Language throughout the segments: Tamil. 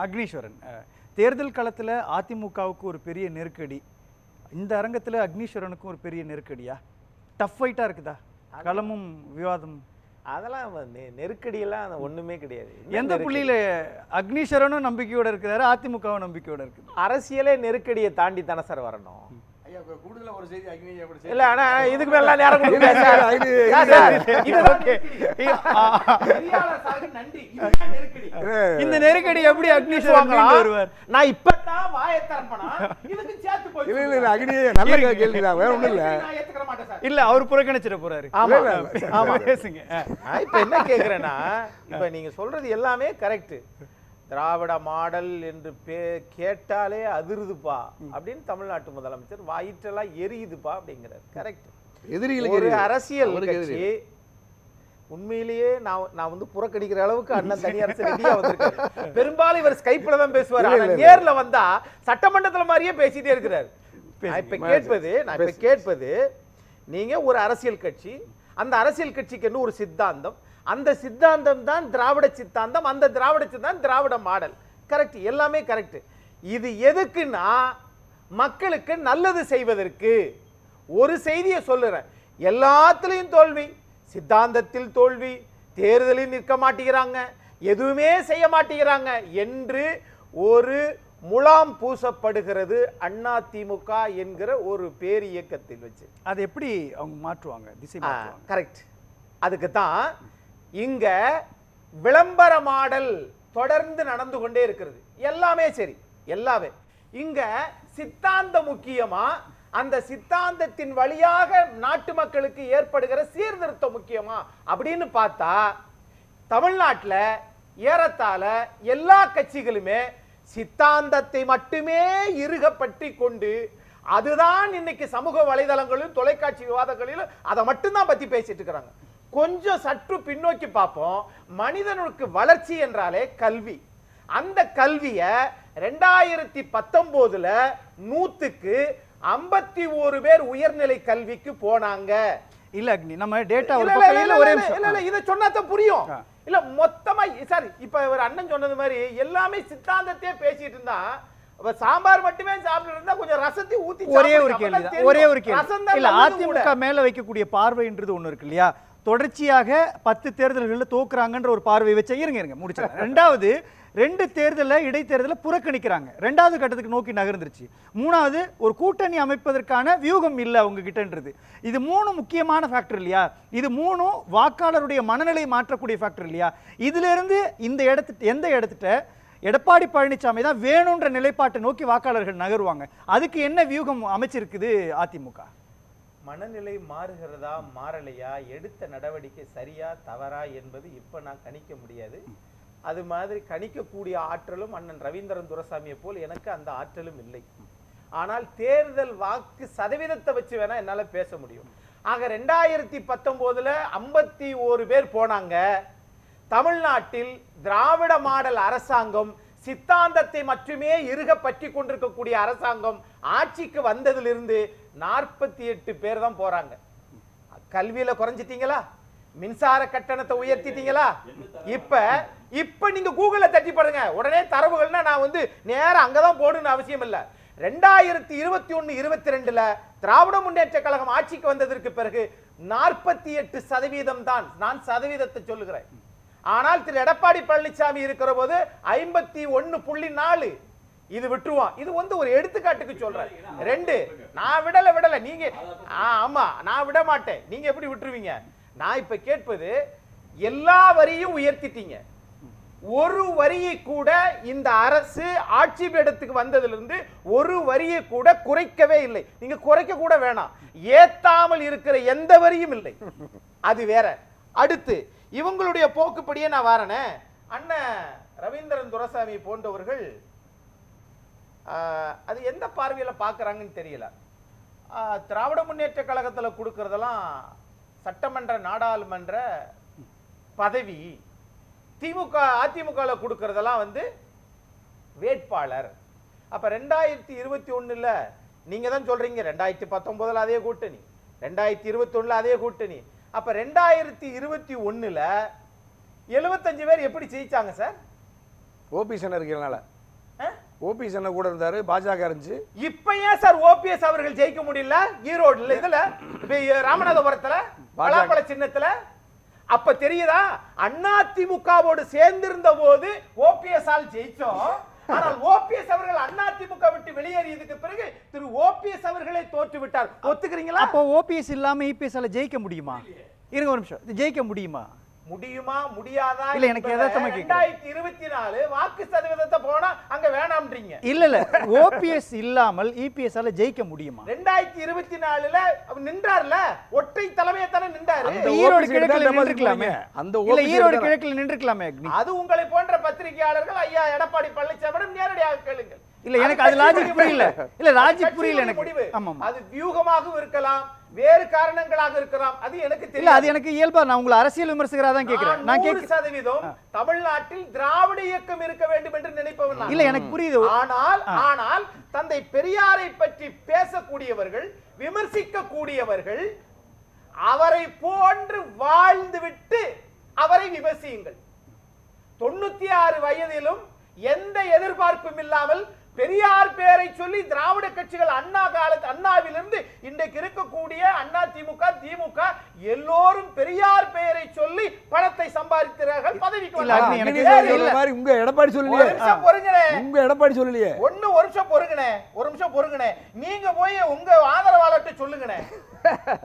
அக்னீஸ்வரன். தேர்தல் களத்தில் அதிமுகவுக்கு ஒரு பெரிய நெருக்கடி. இந்த அரங்கத்தில் அக்னீஸ்வரனுக்கும் ஒரு பெரிய நெருக்கடியா? டஃப் ஃபைட்டாக இருக்குதா? களமும் விவாதம் அதெல்லாம் நெருக்கடியெல்லாம் அது ஒண்ணுமே கிடையாது. எந்த? புள்ளியில அக்னீஸ்வரனும் நம்பிக்கையோட இருக்கிறாரு அதிமுகவும் நம்பிக்கையோட இருக்குது? அரசியலே நெருக்கடியை தாண்டி தானே சார் வரணும். இல்ல ஆனா இதுக்கு மேல நேரம். இந்த நெருக்கடி எப்படி மீண்டு வருவார். நான் இல்ல இல்ல அக்னியே நல்ல கேள்விதான். வேற ஒண்ணும் இல்ல. நான் ஏத்துக்கிற மாட்டேன் சார். இல்ல அவர் புறக்கணிச்சிட போறாரு. ஆமா. ஆமா பேசுங்க. இப்ப என்ன கேக்குறேன்னா இப்ப நீங்க சொல்றது எல்லாமே கரெக்ட் திராவிட மாடல் என்று பே கேட்டாலே அதிருதுப்பா அப்படின்னு தமிழ்நாட்டு முதலமைச்சர் வயிற்றெல்லாம் எரியுதுப்பா அப்படிங்கிறார் கரெக்ட் எதிரிகளுக்கு ஒரு. அரசியல் கட்சி. உண்மையிலேயே நான் நான் வந்து புறக்கணிக்கிற அளவுக்கு அண்ணன் தனியரசு ரெடியா வந்திருக்காரு பெரும்பாலும் இவர் ஸ்கைப்ல தான் பேசுவார் ஆனா. நேர்ல வந்தா சட்டமன்றத்துல மாதிரியே பேசிட்டே இருக்கிறார் நான் இப்ப. கேட்பது நான் இப்ப கேட்பது நீங்க ஒரு அரசியல் கட்சி அந்த அரசியல் கட்சிக்கு ஒரு சித்தாந்தம் அந்த சித்தாந்தம் தான் திராவிட சித்தாந்தம் அந்த திராவிட சித்தாந்தம் திராவிட மாடல். கரெக்ட் எல்லாமே கரெக்ட் இது எதுக்குன்னா மக்களுக்கு நல்லது செய்வதற்கு ஒரு செய்தியை சொல்லுறேன். எல்லாத்துலயும் தோல்வி சித்தாந்தத்தில் தோல்வி தேர்தலில் நிற்க மாட்டேங்கிறாங்க எதுவுமே செய்ய மாட்டேங்கிறாங்க என்று ஒரு முலாம் பூசப்படுகிறது அண்ணா திமுக என்கிற ஒரு பேர் இயக்கத்தில் வச்சு. அதை எப்படி அவங்க மாற்றுவாங்க திசை கரெக்ட் அதுக்கு தான் இங்க விளம்பர மாடல் தொடர்ந்து நடந்து கொண்டே இருக்கிறது. எல்லாமே சரி எல்லாமே. இங்க சித்தாந்தம் முக்கியமா அந்த சித்தாந்தத்தின் வழியாக நாட்டு மக்களுக்கு ஏற்படுகிற சீர்திருத்தம் முக்கியமா அப்படின்னு பார்த்தா தமிழ்நாட்டில் ஏறத்தாழ எல்லா கட்சிகளுமே சித்தாந்தத்தை மட்டுமே இறுக கொண்டு அதுதான் இன்னைக்கு சமூக வலைதளங்களிலும் தொலைக்காட்சி விவாதங்களிலும் அதை மட்டும்தான் பற்றி பேசிட்டு இருக்கிறாங்க. கொஞ்சம் சற்று பின்னோக்கி பார்ப்போம் மனிதனுக்கு வளர்ச்சி என்றாலே கல்வி அந்த கல்விய ரெண்டாயிரத்தி பத்தொன்பதுல நூத்துக்கு ஐம்பத்தி ஒரு பேர் உயர்நிலை கல்விக்கு போனாங்க இல்ல அக்னி நம்ம டேட்டா ஒரு ஒரே இல்ல, இல்ல, இதை சொன்னாதான் புரியும் ஆ. இல்ல மொத்தமா சார் இப்ப ஒரு அண்ணன் சொன்னது மாதிரி எல்லாமே சித்தாந்தத்தையே பேசிட்டு இருந்தா சாம்பார் மட்டுமே சாப்பிட்டு இருந்தா கொஞ்சம் ரசத்தை ஊத்தி ஒரே ஒரு. கேள்வி தான். ஒரே ஒரு கேள்வி தான் இல்ல. அதிமுக மேல வைக்கக்கூடிய பார்வைன்றது ஒண்ணு இருக்கு இல்லையா தொடர்ச்சியாக பத்து தேர்தல்களில் தோக்குறாங்கன்ற ஒரு பார்வை வச்ச இருங்க இருங்க முடிச்சாங்க ரெண்டாவது ரெண்டு தேர்தலில் இடைத்தேர்தலை புறக்கணிக்கிறாங்க. ரெண்டாவது கட்டத்துக்கு நோக்கி நகர்ந்துருச்சு. மூணாவது ஒரு கூட்டணி அமைப்பதற்கான வியூகம் இல்லை அவங்க கிட்டன்றது இது மூணு முக்கியமான ஃபேக்டர் இல்லையா? இது மூணும் வாக்காளருடைய மனநிலை மாற்றக்கூடிய ஃபேக்டர் இல்லையா? இதுல இருந்து இந்த இடத்து எந்த இடத்துட்ட எடப்பாடி பழனிசாமி தான் வேணுன்ற நிலைப்பாட்டை நோக்கி வாக்காளர்கள் நகருவாங்க. அதுக்கு என்ன வியூகம் அமைச்சிருக்குது அதிமுக? மனநிலை மாறுகிறதா மாறலையா எடுத்த நடவடிக்கை சரியா தவறா என்பது இப்போ நான் கணிக்க முடியாது. அது மாதிரி கணிக்கக்கூடிய ஆற்றலும் அண்ணன் ரவீந்திரன் துரசாமியை போல் எனக்கு அந்த ஆற்றலும் இல்லை. ஆனால் தேர்தல் வாக்கு சதவீதத்தை வச்சு வேணா என்னால் பேச முடியும். ஆக ரெண்டாயிரத்தி பத்தொம்போதில் ஐம்பத்தி ஓரு பேர் போனாங்க. தமிழ்நாட்டில் திராவிட மாடல் அரசாங்கம் சித்தாந்தத்தை மட்டுமே இருக பற்றி கொண்டிருக்கக்கூடிய அரசாங்கம் ஆட்சிக்கு வந்ததிலிருந்து நாற்பத்தி எட்டு பேர் தான் போறாங்க. கல்வியில குறைஞ்சிட்டீங்களா? மின்சார கட்டணத்தை உயர்த்திட்டீங்களா? இப்ப இப்ப நீங்க கூகுள தட்டி பாருங்க. உடனே தரவுகள்னா நான் வந்து நேரம் அங்கதான் போடணும்னு அவசியம் இல்ல. ரெண்டாயிரத்தி இருபத்தி ஒன்று இருபத்தி ரெண்டுல திராவிட முன்னேற்ற கழகம் ஆட்சிக்கு வந்ததற்கு பிறகு நாற்பத்தி எட்டு சதவீதம் தான். நான் சதவீதத்தை சொல்லுகிறேன். ஆனால் திரு எடப்பாடி பழனிசாமி இருக்கிற போது ஐம்பத்தி ஒன்னு புள்ளி நாலு. இது விட்டுருவான் இது வந்து ஒரு எடுத்துக்காட்டுக்கு சொல்றேன். ரெண்டு நான் விடல விடல. நீங்க ஆ, ஆமா நான் விட மாட்டேன். நீங்க எப்படி விட்டுருவீங்க? நான் இப்ப கேட்பது எல்லா வரியும் உயர்த்திட்டீங்க. ஒரு வரியை கூட இந்த அரசு ஆட்சி பீடத்துக்கு வந்ததிலிருந்து ஒரு வரியை கூட குறைக்கவே இல்லை. நீங்க குறைக்க கூட வேணாம். ஏத்தாமல் இருக்கிற எந்த வரியும் இல்லை. அது வேற. அடுத்து இவங்களுடைய போக்குப்படியே நான் வாரனே. அண்ணன் ரவீந்திரன் துரசாமி போன்றவர்கள் அது எந்த பார்வையில் பார்க்குறாங்கன்னு தெரியல. திராவிட முன்னேற்ற கழகத்தில் கொடுக்கறதெல்லாம் சட்டமன்ற நாடாளுமன்ற பதவி திமுக அதிமுகவில் கொடுக்கறதெல்லாம் வந்து வேட்பாளர். அப்போ ரெண்டாயிரத்தி இருபத்தி ஒன்றில் நீங்கள் தான் சொல்கிறீங்க ரெண்டாயிரத்தி பத்தொம்போதில் அதே கூட்டணி. ரெண்டாயிரத்தி இருபத்தொன்னில் அதே கூட்டணி. அப்ப ரெண்டாயிரத்தி இருபத்தி ஒண்ணுல எழுபத்தஞ்சு பேர் எப்படி ஜெயிச்சாங்க சார்? ஓபிஎஸ் இருக்கிறனால? ஓபிஎஸ் அண்ணன் கூட இருந்தாரு பாஜக இருந்துச்சு. இப்ப ஏன் சார் ஓபிஎஸ் அவர்கள் ஜெயிக்க முடியல? ஈரோடுல இதுல? ராமநாதபுரத்துல பலாப்பழ சின்னத்துல? அப்ப தெரியுதா? அண்ணா திமுகவோடு சேர்ந்திருந்த போது ஓபிஎஸ் ஆல் ஜெயிச்சோம். ஆனால் ஓபிஎஸ் அவர்கள் அண்ணா திமுக விட்டு வெளியேறியதுக்கு பிறகு திரு ஓபிஎஸ் அவர்களே தோற்று விட்டார் ஒத்துக்கிறீங்களா? அப்போ ஓபிஎஸ் இல்லாம இபிஎஸ் ஜெயிக்க முடியுமா? இருங்க ஒரு நிமிஷம். ஜெயிக்க முடியுமா? முடியுமா முடியாதா இல்ல, எனக்கு எதார்த்தமா. ரெண்டாயிரத்தி இருபத்தி நாலு வாக்கு சதவீதத்தை போனா அங்க வேணாம்ன்றீங்க. இல்ல இல்ல. ஓபிஎஸ் இல்லாமல் இபிஎஸ் ஆல ஜெயிக்க முடியுமா? ரெண்டாயிரத்தி இருபத்தி நாலுல நின்றார்ல? ஒற்றை தலைமையை தானே நின்றாரு. அந்த ஈரோடு கிழக்குல நின்றுக்கலாமே அந்த இல்ல ஈரோடு. கிழக்குல நின்றுக்கலாமே அது உங்களை போன்ற பத்திரிகையாளர்கள் ஐயா எடப்பாடி பழனிசாமியிடம் நேரடியாக கேளுங்கள். இல்ல எனக்கு அது லாஜிக் புரியல. இல்ல லாஜிக் புரியல எனக்கு. முடிவு. ஆமா அது வியூகமாகவும் இருக்கலாம். வேறு காரணங்களாக இருக்கலாம். அது எனக்கு தெரியல அது எனக்கு இயல்பா நான் உங்களை அரசியல் விமர்சகரா தான் கேக்குறேன். நான் கேட்க சதவீதம் தமிழ்நாட்டில் திராவிட இயக்கம் இருக்க வேண்டும் என்று நினைப்பவன் நான். இல்ல எனக்கு புரியுது. ஆனால் ஆனால் தந்தை பெரியாரை பற்றி பேசக்கூடியவர்கள் விமர்சிக்க கூடியவர்கள் அவரை போன்று வாழ்ந்துவிட்டு அவரை விமர்சியுங்கள். தொண்ணூத்தி ஆறு வயதிலும் எந்த எதிர்பார்ப்பும் இல்லாமல் பெரியார் பெயரை சொல்லி திராவிட கட்சிகள் அண்ணா காலத்து அண்ணாவிலிருந்து இன்றைக்கு இருக்கக்கூடிய அண்ணா திமுக திமுக எல்லோரும் பெரியார் பெயரை சொல்லி பணத்தை சம்பாதிக்கிறார்கள் பதவிக்கு உங்க எடப்பாடி ஒரு சொல்லலையே உங்க எடப்பாடி சொல்லலையே? ஒண்ணு ஒரு நிமிஷம் பொறுங்கண்ணே ஒரு நிமிஷம் பொறுங்கண்ணே நீங்க போய் உங்க ஆதரவாளர்கிட்ட சொல்லுங்கண்ணே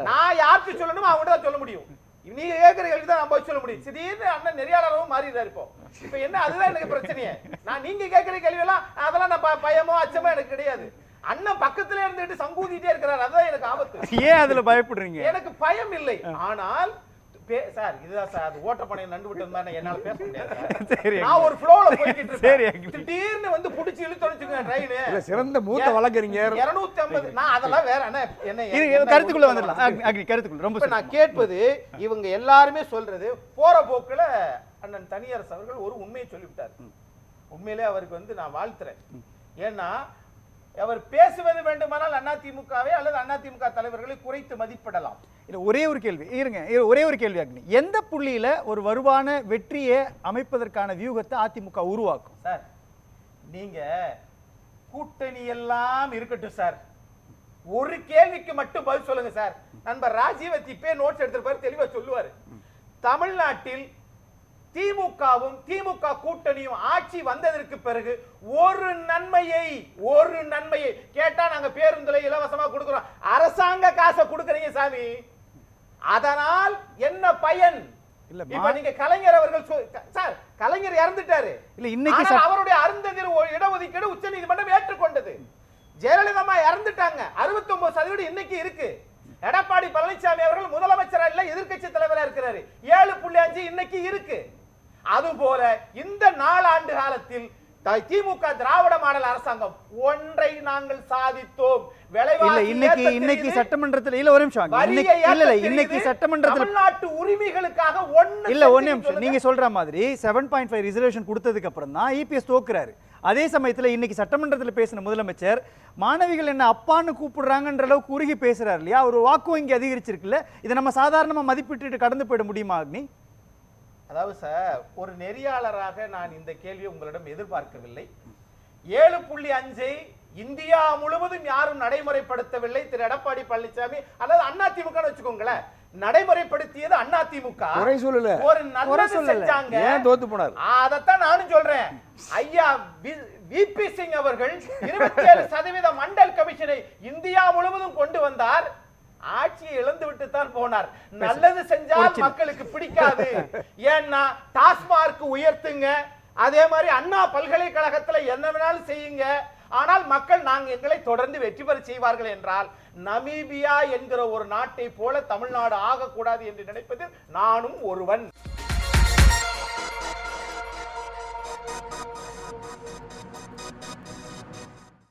நான் யாருக்கு சொல்லணுமோ அவங்ககிட்ட தான் சொல்ல முடியும். நீங்க கேட்கிற கேள்வி தான் நான் போய் சொல்ல முடியும். திடீர்னு அண்ணன் நெறியாளரும் மாறிடுறாரு இப்போ. இப்ப என்ன அதுதான் எனக்கு பிரச்சனையே. நான் நீங்க கேட்கிற கேள்வி எல்லாம் அதெல்லாம் நான் பயமோ அச்சமோ எனக்கு கிடையாது. அண்ணன் பக்கத்துல இருந்துட்டு சங்கூதிட்டே இருக்கிறாரு. அதுதான் எனக்கு ஆபத்து. ஏன் அதுல பயப்படுறீங்க? எனக்கு பயம் இல்லை. ஆனால் சார் இதுதான் சார் அது ஓட்டப்பனையை நண்டு விட்டு இருந்தா என்னால பேச முடியாது சார். நான் ஒரு ஃப்ளோல போய்கிட்டு இருக்கேன். திடீர்னு வந்து புடிச்சு இழுத்து வச்சுக்கோங்க ட்ரெயின் இல்ல சிறந்த மூத்த வழக்கறிஞர். இருநூத்தி ஐம்பது நான் அதெல்லாம் வேற என்ன என்ன என்ன கருத்துக்குள்ள வந்துடலாம். கருத்துக்குள்ள ரொம்ப நான் கேட்பது இவங்க எல்லாருமே சொல்றது போற போக்குல அண்ணன் தனியரசு அவர்கள் ஒரு உண்மையை சொல்லிவிட்டார். உண்மையிலே அவருக்கு வந்து நான் வாழ்த்துறேன். ஏன்னா அவர் பேசுவது வேண்டுமானால் அதிமுகவை அல்லது அதிமுக தலைவர்களை குறைத்து மதிப்பிடலாம். இல்லை ஒரே ஒரு கேள்வி. இருங்க இரு, ஒரே ஒரு கேள்வி அக்னி. எந்த புள்ளியில் ஒரு வருவான வெற்றியை அமைப்பதற்கான வியூகத்தை அதிமுக உருவாக்கும்? சார் நீங்கள் கூட்டணி எல்லாம் இருக்கட்டும் சார். ஒரு கேள்விக்கு மட்டும் பதில் சொல்லுங்க சார். நண்பர் ராஜீவத் இப்பே நோட்ஸ் எடுத்திருப்பாரு தெளிவாக சொல்லுவார். தமிழ்நாட்டில் திமுகவும் திமுக கூட்டணியும் ஆட்சி வந்ததற்கு பிறகு ஒரு நன்மையை ஒரு நன்மையை கேட்டா நாங்க பேருந்துல இலவசமா கொடுக்கிறோம். அரசாங்க காசை கொடுக்கறீங்க சாமி. அதனால் என்ன பயன்? இல்ல, இப்ப நீங்க கலைஞர் அவர்கள் சார் கலைஞர் இறந்துட்டாரு. இல்ல, இன்னைக்கு அவருடைய அருந்ததிர் இடஒதுக்கீடு உச்ச நீதிமன்றம் ஏற்றுக்கொண்டது. ஜெயலலிதா இறந்துட்டாங்க. 69% சதவீதம் இன்னைக்கு இருக்கு. எடப்பாடி பழனிசாமி அவர்கள் முதலமைச்சரா இல்ல எதிர்க்கட்சி தலைவரா இருக்கிறாரு. ஏழு புள்ளி அஞ்சு இன்னைக்கு இருக்கு. அதுபோல இந்த நாலாண்டு காலத்தில் திமுக திராவிட மாடல் அரசாங்கம். ஒன்றை நாங்கள் சாதித்தோம். இன்னைக்கு இன்னைக்கு. சட்டமன்றத்துல இல்ல ஒரு நிமிஷம். இல்ல இல்ல இன்னைக்கு. சட்டமன்றத்துல தமிழ்நாட்டு உரிமைகளுக்காக ஒண்ணு இல்ல செஞ்சீங்க நிமிஷம். நீங்க சொல்ற மாதிரி செவன் பாயிண்ட் ஃபைவ் ரிசர்வேஷன் கொடுத்ததுக்கு அப்புறம் தான் இபிஎஸ் தோக்குறாரு. அதே சமயத்துல இன்னைக்கு சட்டமன்றத்துல பேசின முதலமைச்சர் மாணவிகள் என்ன அப்பான்னு கூப்பிடுறாங்கன்ற அளவுக்கு உருகி பேசுறாரு இல்லையா? ஒரு வாக்கு வங்கி அதிகரிச்சிருக்குல்ல. இதை நம்ம சாதாரணமா மதிப்பிட்டு கடந்து போயிட முடியுமா அக்னி? அதாவது சார் ஒரு நெறியாளராக நான் இந்த கேள்வியை உங்களிடம் எதிர்பார்க்கவில்லை. ஏழு புள்ளி அஞ்சை இந்தியா முழுவதும் யாரும் நடைமுறைப்படுத்தவில்லை. திரு. எடப்பாடி பழனிசாமி அல்லது அதிமுக வச்சுக்கோங்களேன் நடைமுறைப்படுத்தியது குறை சொல்லல. ஒரு நல்லது. செஞ்சாங்க. தோத்து போனார்? அதத்தான் நானும் சொல்றேன். ஐயா விபி சிங் அவர்கள் 27% சதவீத மண்டல் கமிஷனை இந்தியா முழுவதும் கொண்டு வந்தார். ஆட்சியை இழந்து விட்டு தான் போனார் நல்லது செஞ்சால் மக்களுக்கு பிடிக்காது. ஏன்னா டாஸ்மார்க் உயர்த்துங்க. அதே மாதிரி அண்ணா பல்கலைக்கழகத்துல என்ன வேணாலும் செய்யுங்க. ஆனால் மக்கள் நாங்க எங்களை தொடர்ந்து வெற்றி பெற செய்வார்கள் என்றால் நமீபியா என்கிற ஒரு நாட்டை போல தமிழ்நாடு ஆகக்கூடாது என்று நினைப்பதில் நானும் ஒருவன்.